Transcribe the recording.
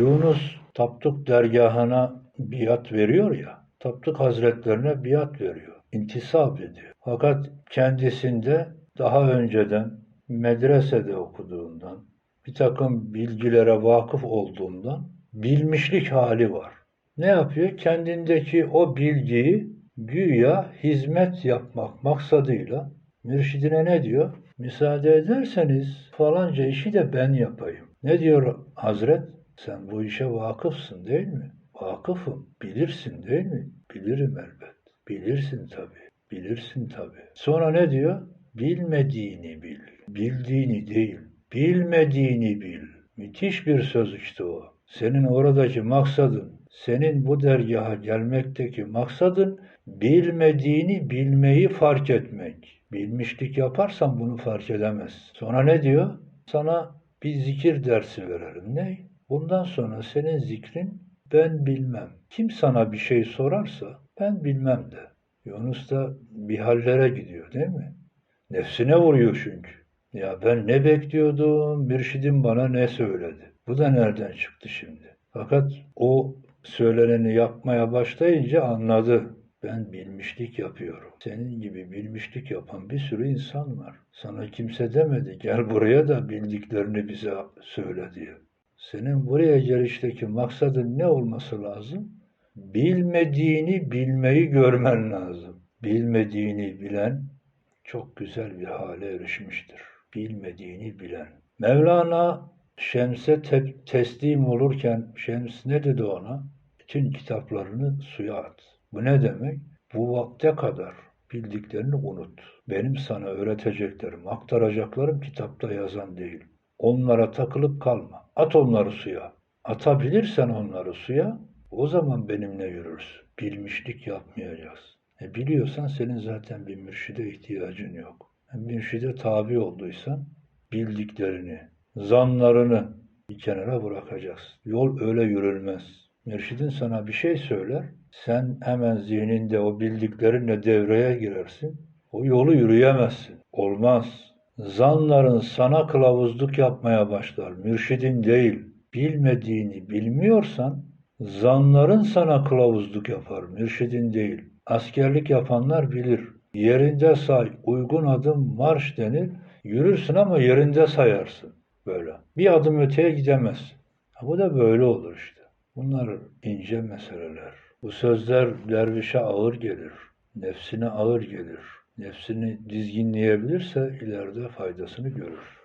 Yunus Tapduk dergahına biat veriyor ya, Tapduk Hazretlerine biat veriyor, intisap ediyor. Fakat kendisinde daha önceden medresede okuduğundan, bir takım bilgilere vakıf olduğundan bilmişlik hali var. Ne yapıyor? Kendindeki o bilgiyi güya hizmet yapmak maksadıyla mürşidine ne diyor? Müsaade ederseniz falanca işi de ben yapayım. Ne diyor Hazret? Sen bu işe vakıfsın değil mi? Vakıfım. Bilirsin değil mi? Bilirim elbet. Bilirsin tabii. Bilirsin tabii. Sonra ne diyor? Bilmediğini bil. Bildiğini değil. Bilmediğini bil. Müthiş bir söz işte o. Senin oradaki maksadın, senin bu dergaha gelmekteki maksadın bilmediğini bilmeyi fark etmek. Bilmişlik yaparsan bunu fark edemez. Sonra ne diyor? Sana bir zikir dersi verelim. Ne? Bundan sonra senin zikrin ben bilmem. Kim sana bir şey sorarsa ben bilmem de. Yunus da bir hallere gidiyor değil mi? Nefsine vuruyor çünkü. Ya ben ne bekliyordum, mürşidim bana ne söyledi. Bu da nereden çıktı şimdi? Fakat o söyleneni yapmaya başlayınca anladı. Ben bilmişlik yapıyorum. Senin gibi bilmişlik yapan bir sürü insan var. Sana kimse demedi gel buraya da bildiklerini bize söyle diye. Senin buraya gelişteki maksadın ne olması lazım? Bilmediğini bilmeyi görmen lazım. Bilmediğini bilen çok güzel bir hale erişmiştir. Bilmediğini bilen. Mevlana Şems'e te- teslim olurken Şems ne dedi ona? Bütün kitaplarını suya at. Bu ne demek? Bu vakte kadar bildiklerini unut. Benim sana öğreteceklerim, aktaracaklarım kitapta yazan değil. Onlara takılıp kalma. At onları suya. Atabilirsen onları suya, o zaman benimle yürürsün. Bilmişlik yapmayacağız. E biliyorsan senin zaten bir mürşide ihtiyacın yok. E mürşide tabi olduysan bildiklerini, zanlarını bir kenara bırakacaksın. Yol öyle yürülmez. Mürşidin sana bir şey söyler, sen hemen zihninde o bildiklerinle devreye girersin. O yolu yürüyemezsin. Olmaz. Zanların sana kılavuzluk yapmaya başlar. Mürşidin değil. Bilmediğini bilmiyorsan zanların sana kılavuzluk yapar. Mürşidin değil. Askerlik yapanlar bilir. Yerinde say, uygun adım marş denir. Yürürsün ama yerinde sayarsın. Böyle. Bir adım öteye gidemezsin. Ha, bu da böyle olur işte. Bunlar ince meseleler. Bu sözler dervişe ağır gelir. Nefsine ağır gelir. Nefsini dizginleyebilirse ileride faydasını görür.